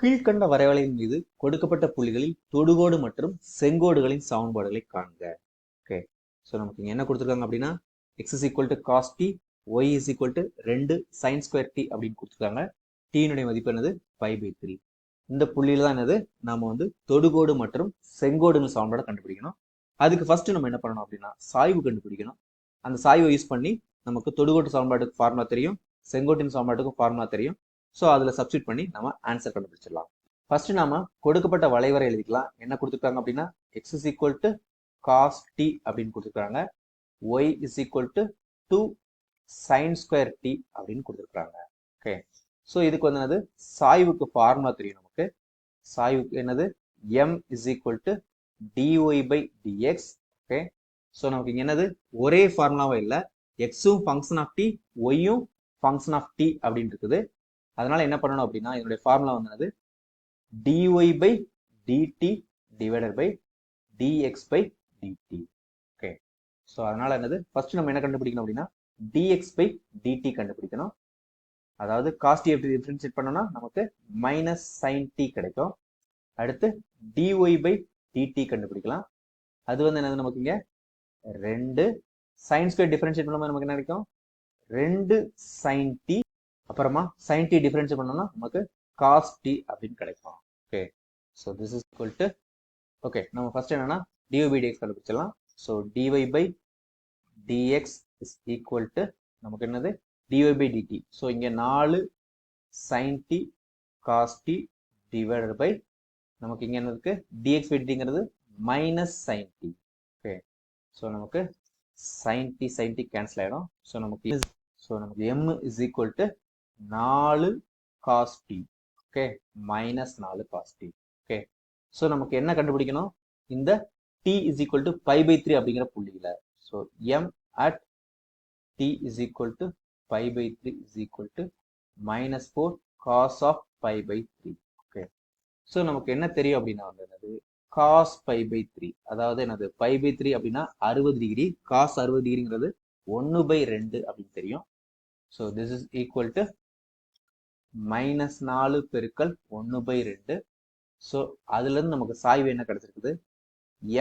கீழ்கண்ட வரைவலையின் மீது கொடுக்கப்பட்ட புள்ளிகளில் தொடுகோடு மற்றும் செங்கோடுகளின் சமன்பாடுகளை காண்க. ஓகே ஸோ நமக்கு என்ன கொடுத்துருக்காங்க அப்படின்னா x is equal to cos t y is equal to ரெண்டு சைன் ஸ்கொயர் டி அப்படின்னு கொடுத்துருக்காங்க. டீனுடைய மதிப்பு என்னது? ஃபைவ் பை த்ரீ இந்த புள்ளியில தான் என்னது? நம்ம வந்து தொடுகோடு மற்றும் செங்கோடுங்க சமன்பாடை கண்டுபிடிக்கணும். அதுக்கு ஃபர்ஸ்ட் நம்ம என்ன பண்ணணும் அப்படின்னா சாய்வு கண்டுபிடிக்கணும். அந்த சாய்வை யூஸ் பண்ணி நமக்கு தொடுகோட்டு சமன்பாட்டுக்கு ஃபார்முலா தெரியும் செங்கோட்டின் சமன்பாட்டுக்கும் ஃபார்முலா தெரியும். ஸோ அதில் சப்ஸ்டியூட் பண்ணி நம்ம ஆன்சர் கண்டுபிடிச்சிடலாம். ஃபர்ஸ்ட் நாம கொடுக்கப்பட்ட வளைவரை எழுதிக்கலாம். என்ன கொடுத்துருக்காங்க அப்படின்னா x is equal to cos t அப்படின்னு கொடுத்துருக்காங்க. Y is equal to two sine square t அப்படின்னு கொடுத்துருக்காங்க. ஓகே ஸோ இதுக்கு வந்து என்னது? சாய்வுக்கு ஃபார்முலா தெரியும் நமக்கு. சாய்வுக்கு என்னது? M is equal to dy by dx okay so நமக்கு இங்கே என்னது? ஒரே ஃபார்முலாவும் இல்லை. எக்ஸும் ஃபங்க்ஷன் ஆஃப் டி ஒய்யும் ஃபங்க்ஷன் ஆஃப் டி அப்படின்னு இருக்குது. அதனால என்ன பண்ணணும் அப்படின்னா இதனுடைய ஃபார்முலா வந்து dy by dt divided by dx by dt okay so அதனால என்னது? ஃபர்ஸ்ட் நம்ம என்ன கண்டுபிடிக்கணும் அப்படின்னா டிஎக்ஸ் பை டிடி கண்டுபிடிக்கணும். அதாவது காஸ்ட் எப்படி டிஃபரன்ஷியேட் பண்ணோம்னா நமக்கு மைனஸ் சைன் டி கிடைக்கும். அடுத்து டிஒய் பை டிடி கண்டுபிடிக்கலாம். அது வந்து என்னது நமக்கு இங்கே? ரெண்டு. சைன் ஸ்கொயர் டிஃபரன்ஷியேட் பண்ணும்போது நமக்கு என்ன கிடைக்கும்? ரெண்டு சைன் டி அப்புறமா சைன் டி டிஃபரன்ஸ் பண்ணோம்னா நமக்கு காஸ் டி அப்படின்னு கிடைக்கும். Okay so this is equal to okay நம்ம ஃபர்ஸ்ட் என்னன்னா டிஒய் டிஎக்ஸ் கண்டுபிடிச்சிடலாம். So dy by dx is equal to நமக்கு என்னது? டிஒய் பை டிடி ஸோ இங்கே நாலு sine t cos t divided by நமக்கு இங்கே என்ன இருக்குது dx by minus sine t okay so நமக்கு sine t sine t cancel ஆகிடும் ஸோ நமக்கு ஸோ நமக்கு எம் இஸ் ஈக்குவல் டு நாலு காஸ் டி ஓகே மைனஸ் நாலு காஸ் டி ஓகே ஸோ நமக்கு என்ன கண்டுபிடிக்கணும்? இந்த t is equal to pi by three அப்படிங்கிற புள்ளியில். So m at t is equal to pi by three is equal to minus four cos of pi by three okay so நமக்கு என்ன தெரியும் அப்படின்னா வந்து என்னது? காஸ் பை பை த்ரீ அதாவது என்னது? பை பை த்ரீ அப்படின்னா அறுபது டிகிரி காஸ் அறுபது டிகிரிங்கிறது ஒன்று பை ரெண்டு அப்படின்னு தெரியும். So this is equal to minus நாலு பெருக்கல் ஒன்று பை ரெண்டு. ஸோ அதுலேருந்து நமக்கு சாய்வு என்ன கிடச்சிருக்குது?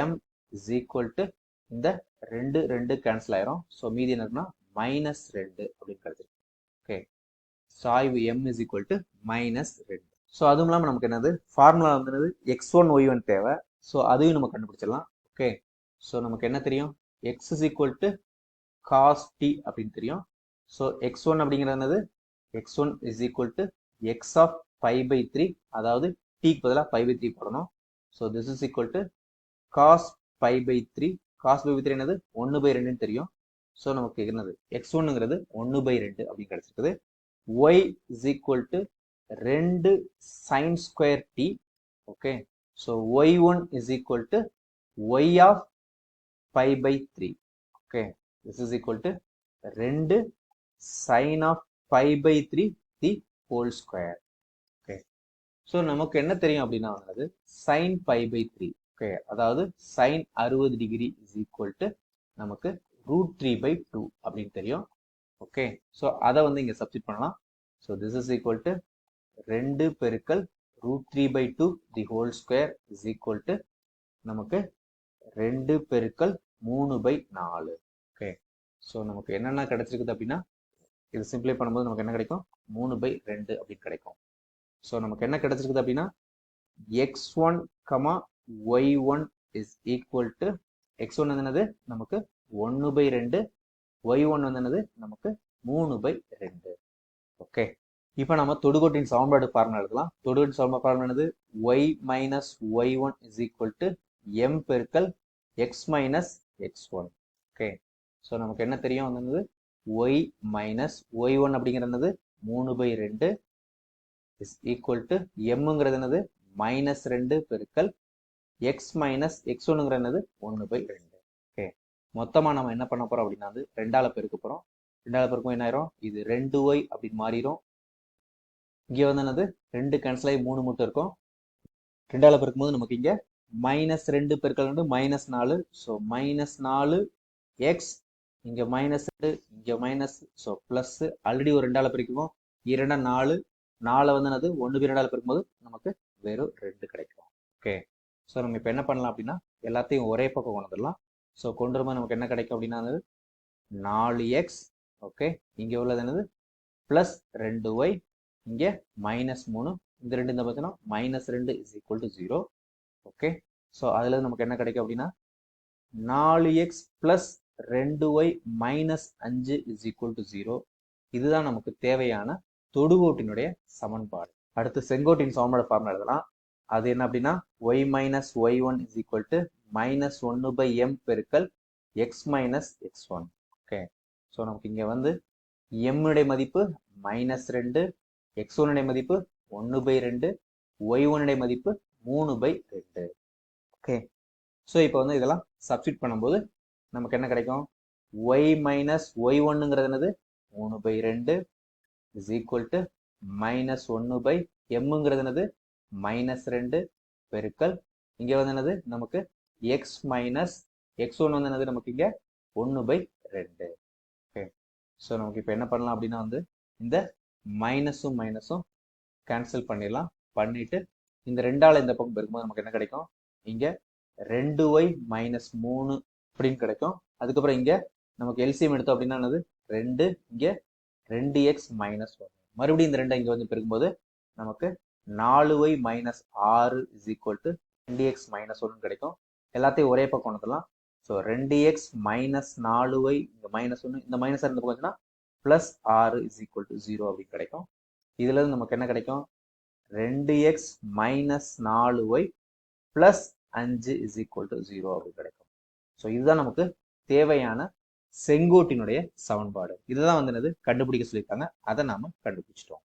எம் இஸ் ஈக்குவல் டு இந்த ரெண்டு ரெண்டு கேன்சல் ஆயிரும். ஸோ மீதி என்ன இருக்குன்னா மைனஸ் ரெண்டு அப்படின்னு கிடச்சிருக்கு. ஓகே சாய்வு m is equal to minus ரெண்டு. ஸோ அதுவும் இல்லாமல் நமக்கு என்னது? ஃபார்முலா வந்து என்னது? எக்ஸ் ஒன் ஒய் ஒன் தேவை. ஸோ அதையும் நம்ம கண்டுபிடிச்சிடலாம். ஓகே ஸோ நமக்கு என்ன தெரியும்? X is equal to cos t அப்படின்னு தெரியும். ஸோ எக்ஸ் ஒன் அப்படிங்கிறது என்னது? X one is equal to x of five by three அதாவது டிக்கு பதிலாக ஃபைவ் பை த்ரீ போடணும். So this is equal to cos five by three cos by three என்னது? ஒன்று பை ரெண்டுன்னு தெரியும். ஸோ நமக்கு என்னது? எக்ஸ் ஒன்னுங்கிறது ஒன்று பை ரெண்டு அப்படின்னு கிடைச்சிருக்குது. ஒய் இஸ் ஈக்குவல் டு ரெண்டு sine square t okay so y one is equal to y of five by three okay this is equal to ரெண்டு sine of five by three the whole square okay so நமக்கு என்ன தெரியும் அப்படின்னா வந்து sine five by three okay அதாவது sine அறுபது degree is equal to நமக்கு root three by two அப்படின்னு தெரியும். ஓகே ஸோ அதை வந்து இங்கே சப்ஸ்டிட் பண்ணலாம். So this is equal to ரெண்டு பெருக்கல் root three by two the whole square is equal to நமக்கு ரெண்டு பெருக்கல் மூணு பை நாலு. ஓகே ஸோ நமக்கு என்னென்ன கிடைச்சிருக்குது அப்படின்னா இது சிம்பிளை பண்ணும்போது நமக்கு என்ன கிடைக்கும்? மூணு பை ரெண்டு அப்படின்னு கிடைக்கும். ஸோ நமக்கு என்ன கிடைச்சிருக்குது அப்படின்னா x one comma y one is equal to x one என்னது? நமக்கு ஒன்று பை ரெண்டு ஒய் ஒன் வந்து என்னது? நமக்கு மூணு பை ரெண்டு. ஓகே இப்போ நம்ம தொடுகோட்டின் சமன்பாடு ஃபார்முலா எடுக்கலாம் தொடுகோட்டின் சமன்பாடு ஃபார்முலா என்னது? Y minus y one is equal to m பெருக்கல் x minus x one okay so நமக்கு என்ன தெரியும்? வந்து ஒய் மைனஸ் ஒய் ஒன் அப்படிங்கிறது மூணு பை ரெண்டு இஸ் ஈக்குவல் டு எம்ங்கிறது என்னது? மைனஸ் ரெண்டு பெருக்கல் எக்ஸ் மைனஸ் எக்ஸ் ஒன்னுங்கிற என்னது? ஒன்று பை ரெண்டு. ஓகே மொத்தமாக நம்ம என்ன பண்ண போகிறோம் அப்படின்னா வந்து ரெண்டால் பெருக்க போகிறோம் ரெண்டால் பெருக்கும் என்ன ஆயிரும்? இது ரெண்டு ஒய் அப்படின்னு மாறிடும் இங்கே வந்து என்னது? ரெண்டு கேன்சல் ஆகி மூணு மட்டும் இருக்கும். ரெண்டால பெருக்கும்போது நமக்கு இங்கே மைனஸ் ரெண்டு பெருக்கல் வந்து மைனஸ் நாலு. ஸோ மைனஸ் நாலு எக்ஸ் இங்கே மைனஸ் இங்கே மைனஸ் ஸோ ப்ளஸ் ஆல்ரெடி ஒரு ரெண்டால பிரிக்குவோம் இரண்டா நாலு நாலு வந்து என்னது? ஒன்று பை ரெண்டால் பெருக்கும்போது நமக்கு வெறும் ரெண்டு கிடைக்கும். ஓகே ஸோ நம்ம இப்போ என்ன பண்ணலாம் அப்படின்னா எல்லாத்தையும் ஒரே பக்கம் கொண்டு வந்துடலாம். ஸோ கொண்டு வரும்போது நமக்கு என்ன கிடைக்கும் அப்படின்னா அது நாலு எக்ஸ் ஓகே இங்கே உள்ளது என்னது? ப்ளஸ் ரெண்டு ஒய் இங்கே மைனஸ் மூணு. இந்த ரெண்டு இந்த பார்த்தீங்கன்னா மைனஸ் ரெண்டு is equal to zero okay so அதில் நமக்கு என்ன கிடைக்கும் அப்படின்னா நாலு எக்ஸ் ப்ளஸ் ரெண்டு ஒய் மைனஸ் அஞ்சு இஸ் ஈக்குவல் டு ஜீரோ இதுதான் நமக்கு தேவையான தொடுகோட்டினுடைய சமன்பாடு. அடுத்து செங்கோட்டின் சமன்பாடு ஃபார்முலா எழுதலாம். அது என்ன அப்படின்னா y minus y one is equal to minus ஒன்று பை எம் பெருக்கல் x minus x one okay so நமக்கு இங்கே வந்து எம்னுடைய மதிப்பு மைனஸ் ரெண்டு எக்ஸ் ஒன்னுடைய மதிப்பு ஒன்று பை ரெண்டு ஒய் ஒன்னுடைய மதிப்பு மூணு பை ரெண்டு. ஓகே ஸோ இப்போ வந்து இதெல்லாம் சப்ஸ்டிட் பண்ணும்போது நமக்கு என்ன கிடைக்கும்? ஒய் மைனஸ் ஒய் ஒன்னுங்கிறது என்னது? மூணு பை ரெண்டு இஸ் ஈக்குவல் டு மைனஸ் ஒன்று பை எம்முங்கிறது என்னது? மைனஸ் ரெண்டு பெருக்கல். இங்கே வந்து என்னது? நமக்கு எக்ஸ் மைனஸ் எக்ஸ் ஒன்று வந்து என்னது? நமக்கு இங்கே ஒன்று பை ரெண்டு. ஓகே ஸோ நமக்கு இப்போ என்ன பண்ணலாம் அப்படின்னா வந்து இந்த மைனஸும் மைனஸும் கேன்சல் பண்ணிடலாம். பண்ணிட்டு இந்த ரெண்டால் இந்த பக்கம் பெருக்கும்போது நமக்கு என்ன கிடைக்கும்? இங்கே ரெண்டு ஒய் மைனஸ் மூணு அப்படின்னு கிடைக்கும். அதுக்கப்புறம் இங்கே நமக்கு எல்சிஎம் எடுத்தோம் அப்படின்னா என்னது? ரெண்டு இங்கே ரெண்டு எக்ஸ் மைனஸ் ஒன் மறுபடியும் இந்த ரெண்டை இங்கே வந்து பெருக்கும்போது நமக்கு நாலு ஒய் மைனஸ் ஆறு இஸ் ஈக்குவல் டு ரெண்டு எக்ஸ் மைனஸ் ஒன்று கிடைக்கும். எல்லாத்தையும் ஒரே பக்கம் வந்துடலாம் ஸோ ரெண்டு எக்ஸ் மைனஸ் நாலு ஒய் இந்த மைனஸ் ஒன்று இந்த மைனஸ் இருந்த பக்கம் வந்துன்னா ப்ளஸ் ஆறு இஸ் ஈக்குவல் டு ஜீரோ அப்படின்னு கிடைக்கும். இதுலேருந்து நமக்கு என்ன கிடைக்கும்? ரெண்டு எக்ஸ் மைனஸ் நாலு ஒய் ப்ளஸ் அஞ்சு இஸ் ஈக்குவல் டு ஜீரோ அப்படின்னு கிடைக்கும். ஸோ இதுதான் நமக்கு தேவையான செங்கோட்டினுடைய சமன்பாடு. இதுதான் வந்து என்னது? கண்டுபிடிக்க சொல்லியிருக்காங்க. அதை நாம கண்டுபிடிச்சிட்டோம்.